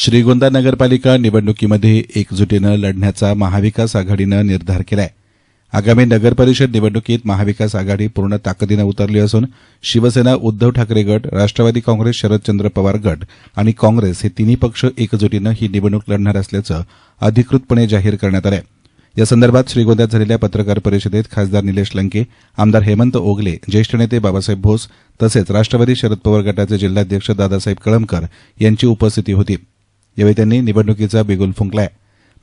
श्रीगोंदा नगरपालिका निवडणुकीमध्ये एकजुटीनं लढण्याचा महाविकास आघाडीनं निर्धार केलाय. आगामी नगरपरिषद निवडणुकीत महाविकास आघाडी पूर्ण ताकदीनं उतरली असून शिवसेना उद्धव ठाकरे गट राष्ट्रवादी काँग्रेस शरदचंद्र पवार गट आणि काँग्रेस हे तिन्ही पक्ष एकजुटीनं ही निवडणूक लढणार असल्याचं अधिकृतपणे जाहीर करण्यात आलंय. या संदर्भात श्रीगोंद्यात झालेल्या पत्रकार परिषदेत खासदार निलेश लंके आमदार हेमंत ओगले ज्येष्ठ नेते बाबासाहेब भोस तसेच राष्ट्रवादी शरद पवार गटाचे जिल्हाध्यक्ष दादासाहेब कळमकर यांची उपस्थिती होती. यावेळी त्यांनी निवडणुकीचा बिगुल फुंकलाय.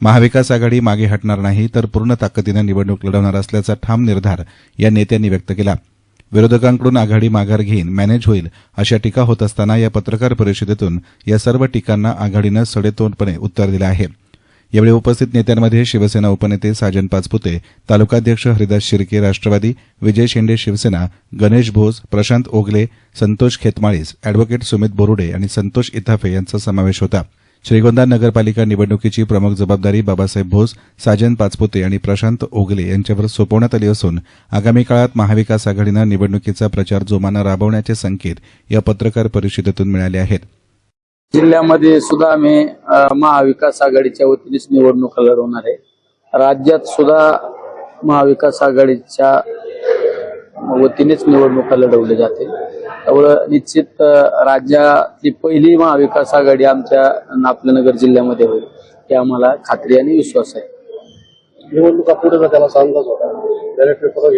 महाविकास आघाडी मागे हटणार नाही तर पूर्ण ताकदीनं निवडणूक लढवणार असल्याचा ठाम निर्धार या नेत्यांनी व्यक्त केला. विरोधकांकडून आघाडी माघार घेईन मॅनेज होईल अशा टीका होत असताना या पत्रकार परिषदेतून या सर्व टीकांना आघाडीनं सडेतोंडपणे उत्तर दिलं आहे. यावेळी उपस्थित नेत्यांमध्ये शिवसेना उपनेते साजन पाचपुते तालुकाध्यक्ष हरिदास शिर्के राष्ट्रवादी विजय शेंडे शिवसेना गणेश भोस प्रशांत ओगले संतोष खेतमाळीस अॅडव्होकेट सुमित बोरुडे आणि संतोष इथाफे यांचा समावेश होता. श्रीगोंदा नगरपालिका निवडणुकीची प्रमुख जबाबदारी बाबासाहेब भोस साजन पाचपुते आणि प्रशांत ओगले यांच्यावर सोपवण्यात आली असून आगामी काळात महाविकास आघाडीनं निवडणुकीचा प्रचार जोमानं राबवण्याचे संकेत या पत्रकार परिषदेतून मिळाले आहेत. जिल्ह्यामध्ये सुद्धा आम्ही महाविकास आघाडीच्या वतीनेच निवडणुका लढवणार आहे. राज्यात सुद्धा महाविकास आघाडीच्या वतीनेच निवडणुका लढवल्या जाते त्यामुळं निश्चित राज्यातली पहिली महाविकास आघाडी आमच्या नापलनगर जिल्ह्यामध्ये होईल हे आम्हाला खात्री आणि विश्वास आहे. निवडणुका पुढे जाताना असा अंदाज होता. बॅलेट पेपर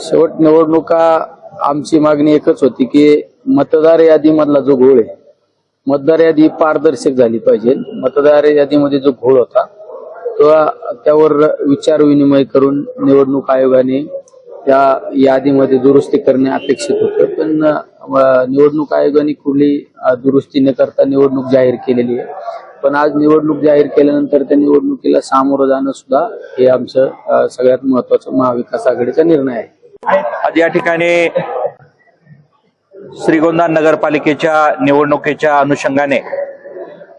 शेवट निवडणुका आमची मागणी एकच होती की मतदार यादीमधला जो घोळ आहे मतदार यादी पारदर्शक झाली पाहिजे. मतदार यादीमध्ये जो घोळ होता तो त्यावर विचार विनिमय करून निवडणूक आयोगाने त्या यादीमध्ये दुरुस्ती करणे अपेक्षित होतं. पण निवडणूक आयोगाने कुठली दुरुस्ती न करता निवडणूक जाहीर केलेली आहे. पण आज निवडणूक जाहीर केल्यानंतर त्या निवडणुकीला सामोरं जाणं सुद्धा हे आमचं सगळ्यात महत्वाचं महाविकास आघाडीचा निर्णय आहे. आज या ठिकाणी श्रीगोंदा नगरपालिकेच्या निवडणुकीच्या अनुषंगाने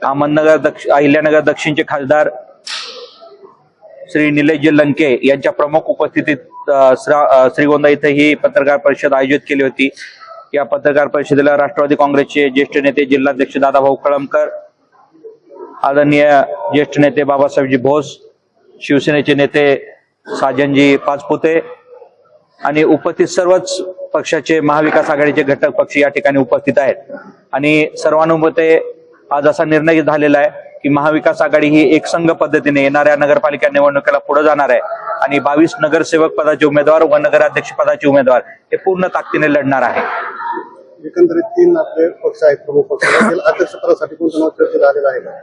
अहमदनगर दक्ष अहिल्यानगर दक्षिणचे खासदार श्री निलेशजी लंके यांच्या प्रमुख उपस्थितीत श्रा- श्रीगोंदा इथे ही पत्रकार परिषद आयोजित केली होती. या पत्रकार परिषदेला राष्ट्रवादी काँग्रेसचे ज्येष्ठ नेते जिल्हाध्यक्ष दादाभाऊ कळमकर आदरणीय ज्येष्ठ नेते बाबासाहेबजी भोस शिवसेनेचे नेते साजनजी पाचपुते आणि उपस्थित सर्वच पक्षाचे महाविकास आघाडीचे घटक पक्ष या ठिकाणी उपस्थित आहेत. आणि सर्वानुमते आज असा निर्णय झालेला आहे की महाविकास आघाडी ही एकसंघ पद्धतीने येणाऱ्या नगरपालिका निवडणुकीला पुढे जाणार आहे. आणि बावीस नगरसेवक पदाचे उमेदवार व नगराध्यक्ष पदाचे उमेदवार हे पूर्ण ताकदीने लढणार आहे. एकंदरीत तीन आपले पक्ष आहेत प्रमुख पक्ष. आलेलं आहे?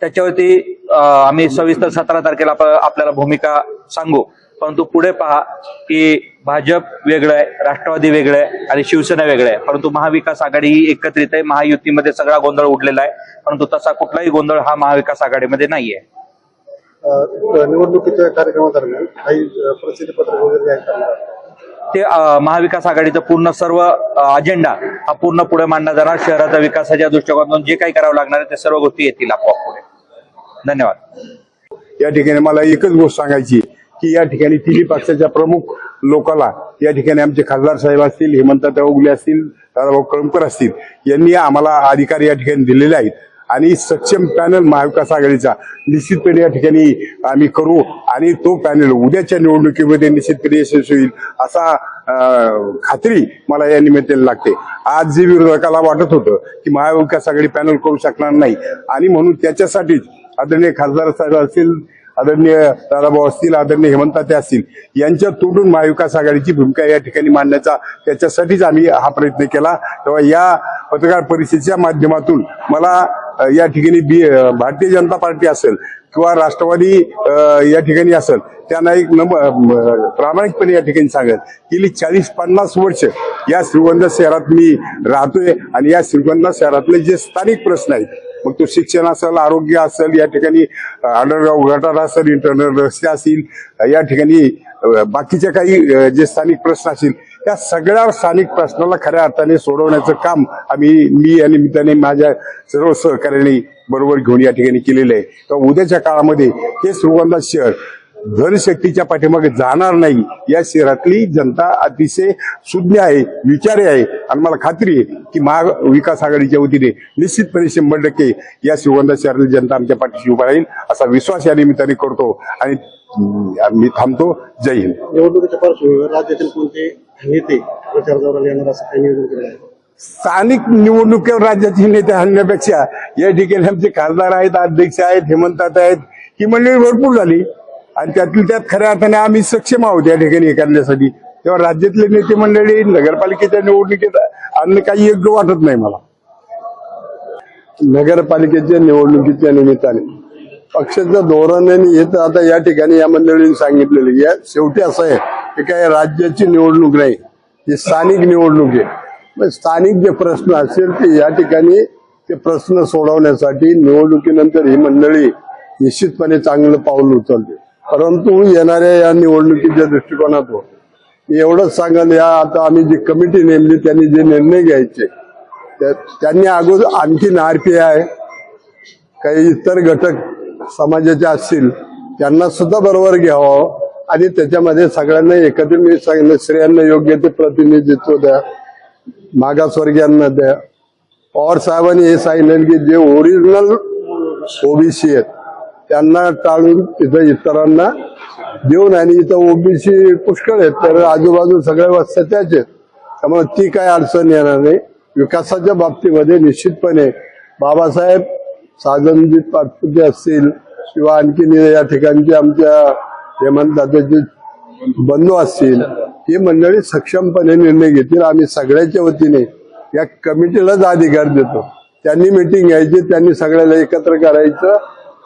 त्याच्यावरती आम्ही सविस्तर सतरा तारखेला आप- आपल्याला भूमिका सांगू. परंतु पुढे पहा की भाजप वेगळं आहे राष्ट्रवादी वेगळं आहे आणि शिवसेना वेगळं आहे. परंतु महाविकास आघाडी ही एकत्रित आहे. महायुतीमध्ये सगळा गोंधळ उडलेला आहे. परंतु तसा कुठलाही गोंधळ हा महाविकास आघाडीमध्ये नाहीये. निवडणुकीच्या कार्यक्रमादरम्यान काही प्रसिद्धी पत्रक वगैरे ते महाविकास आघाडीचं पूर्ण सर्व अजेंडा हा पूर्ण पुढे मांडला जाणार. शहराच्या विकासाच्या दृष्टिकोनातून जे काही करावं लागणार आहे ते सर्व गोष्टी येतील आपोआप पुढे. धन्यवाद. या ठिकाणी मला एकच गोष्ट सांगायची की या ठिकाणी तिन्ही पक्षाच्या प्रमुख लोकाला या ठिकाणी आमचे खासदार साहेब असतील हेमंत उगले असतील दादाभाऊ कळमकर असतील यांनी आम्हाला अधिकार या ठिकाणी दिलेले आहेत. आणि सक्षम पॅनल महाविकास आघाडीचा निश्चितपणे या ठिकाणी आम्ही करू आणि तो पॅनल उद्याच्या निवडणुकीमध्ये निश्चितपणे यशस्वी होईल असा खात्री मला या निमित्ताने लागते. आज जे विरोधकाला वाटत होतं की महाविकास आघाडी पॅनल करू शकणार नाही आणि म्हणून त्याच्यासाठीच आदरणीय खासदार साहेब असतील आदरणीय दादाभाऊ असतील आदरणीय हेमंताते असतील यांच्या तोडून महाविकास आघाडीची भूमिका या ठिकाणी मांडण्याचा त्याच्यासाठीच आम्ही हा प्रयत्न केला. तेव्हा या पत्रकार परिषदेच्या माध्यमातून मला या ठिकाणी बी भारतीय जनता पार्टी असेल किंवा राष्ट्रवादी या ठिकाणी असेल त्यांना एक नंब प्रामाणिकपणे या ठिकाणी सांगत गेली चाळीस पन्नास वर्ष या श्रीगोंदा शहरात मी राहतोय आणि या श्रीगोंदा शहरातले जे स्थानिक प्रश्न आहेत मग तो शिक्षण असेल आरोग्य असेल या ठिकाणी अंडरग्राऊंड गटार असेल इंटरनल रस्ते असतील या ठिकाणी बाकीच्या काही जे स्थानिक प्रश्न असतील त्या सगळ्या स्थानिक प्रश्नाला खऱ्या अर्थाने सोडवण्याचं काम आम्ही मी या निमित्ताने माझ्या सर्व सहकार्याने बरोबर घेऊन या ठिकाणी केलेलं आहे. तर उद्याच्या काळामध्ये हे श्रीगोंदा शहर धनशक्तीच्या पाठीमागे जाणार नाही. या शहरातली जनता अतिशय सुज्ञ आहे विचारी आहे. आणि मला खात्री आहे की महाविकास आघाडीच्या वतीने निश्चितपणे शंभर टक्के या श्रीगोंदा शहरातली जनता आमच्या पाठीशी उभा राहील असा विश्वास या निमित्ताने करतो. आणि मी थांबतो. जय हिंद. निवडणुकीच्या पार्श्वभूमीवर राज्यातील कोणते नेते प्रचार दौऱ्याला येणार असं काही नियोजन केलं आहे? स्थानिक निवडणुकीवर राज्याचे नेते आणण्यापेक्षा या ठिकाणी आमचे खासदार आहेत अध्यक्ष आहेत हेमंतात आहेत. ही मंडळी भरपूर झाली. आणि त्यातील त्यात खऱ्या अर्थाने आम्ही सक्षम आहोत या ठिकाणी हे करण्यासाठी तेव्हा राज्यातले नेते मंडळी नगरपालिकेच्या निवडणुकीत आणणं काही योग्य वाटत नाही मला. नगरपालिकेच्या निवडणुकीच्या निमित्ताने पक्षाचं धोरण आणि हे आता या ठिकाणी या मंडळींनी सांगितलेलं या शेवटी असं आहे की काय राज्याची निवडणूक नाही ही स्थानिक निवडणूक आहे. मग स्थानिक जे प्रश्न असेल ते या ठिकाणी ते प्रश्न सोडवण्यासाठी निवडणुकीनंतर ही मंडळी निश्चितपणे चांगलं पाऊल उचलते. परंतु येणाऱ्या या निवडणुकीच्या दृष्टिकोनातून मी एवढंच सांगाल या आता आम्ही जी कमिटी नेमली त्यांनी जे निर्णय घ्यायचे त्या- त्यांनी अगोदर आणखीन आय काही इतर घटक समाजाचे असतील त्यांना सुद्धा बरोबर घ्यावं आणि त्याच्यामध्ये सगळ्यांना एकत्र मी सांगितलं स्त्रियांना योग्य ते प्रतिनिधित्व द्या मागासवर्गीयांना द्या. पवार साहेबांनी हे सांगितलं की जे ओरिजिनल ओबीसी आहेत त्यांना टाळून तिथं इतरांना देऊन आणि इथं ओबीसी पुष्कळ आहेत तर आजूबाजू सगळ्या वस्त्या त्याच आहेत. त्यामुळे ती काय अडचण येणार नाही. विकासाच्या बाबतीमध्ये निश्चितपणे बाबासाहेब साधनजीत पाटपुते असतील किंवा आणखीन या ठिकाणचे आमच्या हेमंतदादाचे बंधू असतील ही मंडळी सक्षमपणे निर्णय घेतील. आम्ही सगळ्याच्या वतीने या कमिटीलाच अधिकार देतो. त्यांनी मिटिंग घ्यायची त्यांनी सगळ्याला एकत्र करायचं.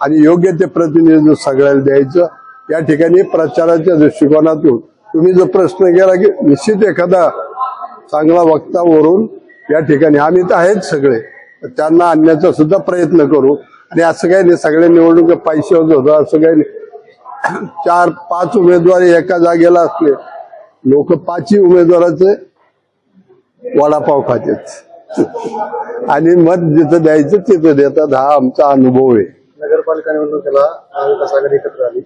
आणि योग्य ते प्रतिनिधित्व सगळ्याला द्यायचं. या ठिकाणी प्रचाराच्या दृष्टिकोनातून तुम्ही जो प्रश्न केला की निश्चित एखादा चांगला वक्ता वरून या ठिकाणी आम्ही तर आहेत सगळे. त्यांना आणण्याचा सुद्धा प्रयत्न करू. आणि असं काही नाही सगळ्या निवडणुका पैसे होतं असं काही नाही. चार पाच उमेदवार एका जागेला असले लोक पाचही उमेदवाराचे वडापाव खातात. आणि मत जिथं द्यायचं तिथं देतात. हा आमचा अनुभव आहे. नगरपालिका निवडणुकीला महाविकास आघाडी एकत्र आली.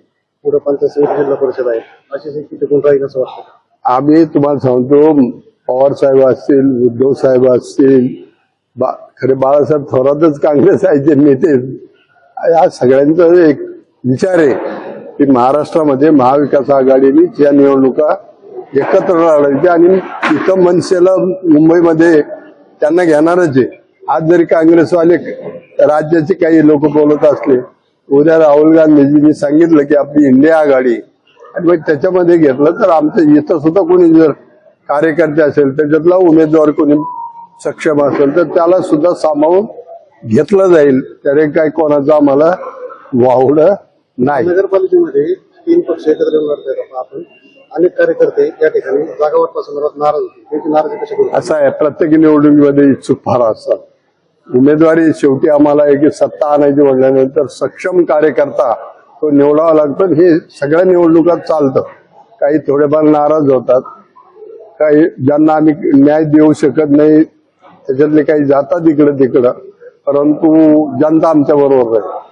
पुढे पंचायत समिती जिल्हा परिषद आहे. अशी स्थिती टिकून राहील असं वाटतं आम्ही तुम्हाला सांगतो पवार साहेब असतील उद्धव साहेब असतील बा खरे बाळासाहेब थोरातच काँग्रेस आहे नेते. या सगळ्यांचा एक विचार आहे की महाराष्ट्रामध्ये महाविकास आघाडीने या निवडणुका एकत्र लढायच्या आणि इथं मनसेला मुंबईमध्ये त्यांना घेणारच आहे. आज जरी काँग्रेसवाले राज्याचे काही लोक बोलत असले उद्या राहुल गांधीजींनी सांगितलं की आपली इंडिया आघाडी आणि मग त्याच्यामध्ये घेतलं तर आमचं इथं सुद्धा कोणी जर कार्यकर्ते असेल त्याच्यातला उमेदवार कोणी सक्षम असेल तर त्याला सुद्धा सामावून घेतलं जाईल. त्याने काय कोणाचं आम्हाला वावडं नाही. नगरपालिकेमध्ये तीन पक्ष एकत्र लढत आपण. अनेक कार्यकर्ते या ठिकाणी जागा नाराज होते. नाराजी कशा असं आहे प्रत्येक निवडणुकीमध्ये इच्छुक फार असतात. उमेदवारी शेवटी आम्हाला एक सत्ता आणायची म्हटल्यानंतर सक्षम कार्यकर्ता तो निवडावा लागतो हे सगळ्या निवडणुकात चालतं. काही थोडेफार नाराज होतात. काही ज्यांना आम्ही न्याय देऊ शकत नाही त्याच्यातले काही जातात इकडं तिकडं परंतु जनता आमच्या बरोबर आहे.